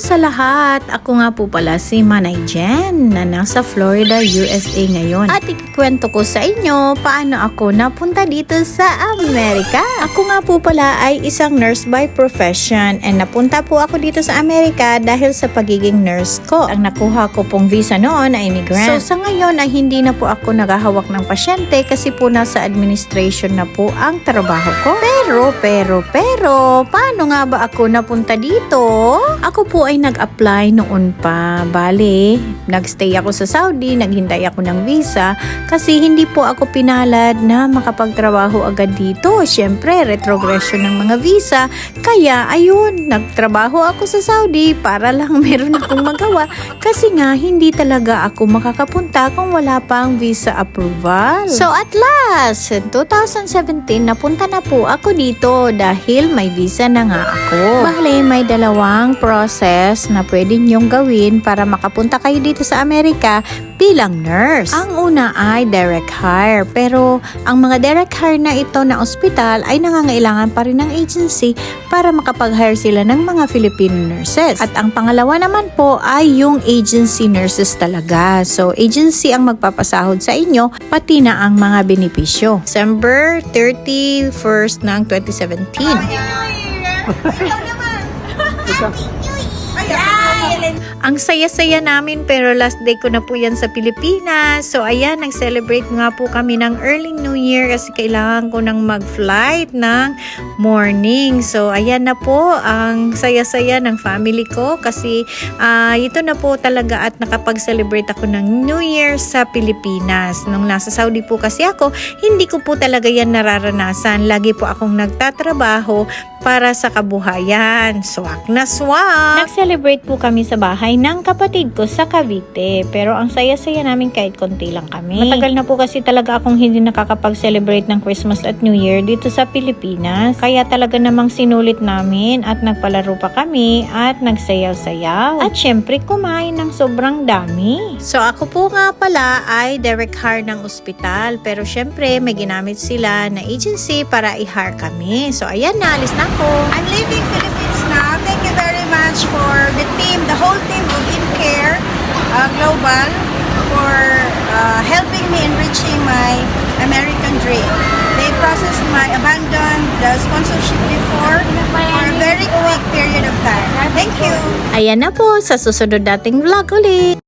sa lahat! Ako nga po pala si Manay Jen na nasa Florida, USA ngayon. At ikikwento ko sa inyo paano ako napunta dito sa Amerika. Ako nga po pala ay isang nurse by profession and napunta po ako dito sa Amerika dahil sa pagiging nurse ko. Ang nakuha ko pong visa noon ay immigrant. So sa ngayon ay hindi na po ako naghahawak ng pasyente kasi po nasa administration na po ang trabaho ko. Pero, pero, pero, paano nga ba ako napunta dito? Ako po ay nag-apply noon pa. Bale, nagstay ako sa Saudi, naghintay ako ng visa kasi hindi po ako pinalad na makapagtrabaho agad dito. Siyempre, retrogression ng mga visa. Kaya, ayun, nagtrabaho ako sa Saudi para lang meron akong magawa kasi nga hindi talaga ako makakapunta kung wala pang visa approval. So at last, in 2017, napunta na po ako dito dahil may visa na nga ako. Bale, may dalawang process na pwede niyong gawin para makapunta kayo dito sa Amerika bilang nurse. Ang una ay direct hire, pero ang mga direct hire na ito na ospital ay nangangailangan pa rin ng agency para makapag-hire sila ng mga Filipino nurses. At ang pangalawa naman po ay yung agency nurses talaga. So, agency ang magpapasahod sa inyo, pati na ang mga benepisyo. December 31st ng 2017. Ang saya-saya namin pero last day ko na po yan sa Pilipinas. So ayan, nag-celebrate nga po kami ng early New Year kasi kailangan ko nang mag-flight ng morning. So ayan na po ang saya-saya ng family ko kasi ah, ito na po talaga at nakapag-celebrate ako ng New Year sa Pilipinas. Nung nasa Saudi po kasi ako, hindi ko po talaga yan nararanasan. Lagi po akong nagtatrabaho para sa kabuhayan. Swak na swak! Nag-celebrate po kami sa bahay ng kapatid ko sa Cavite. Pero ang saya-saya namin kahit konti lang kami. Matagal na po kasi talaga akong hindi nakakapag-celebrate ng Christmas at New Year dito sa Pilipinas. Kaya talaga namang sinulit namin at nagpalaro pa kami at nagsayaw-sayaw. At syempre kumain ng sobrang dami. So ako po nga pala ay direct hire ng ospital. Pero syempre may ginamit sila na agency para i-hire kami. So ayan na, alis na ako. I'm leaving Philippines now. Thank you very much for the team, the whole team of InCare uh, Global for uh, helping me in reaching my American dream. They processed my abandon, the sponsorship before for a very quick period of time. Thank you. Ayan na po, sa susunod nating vlog ulit.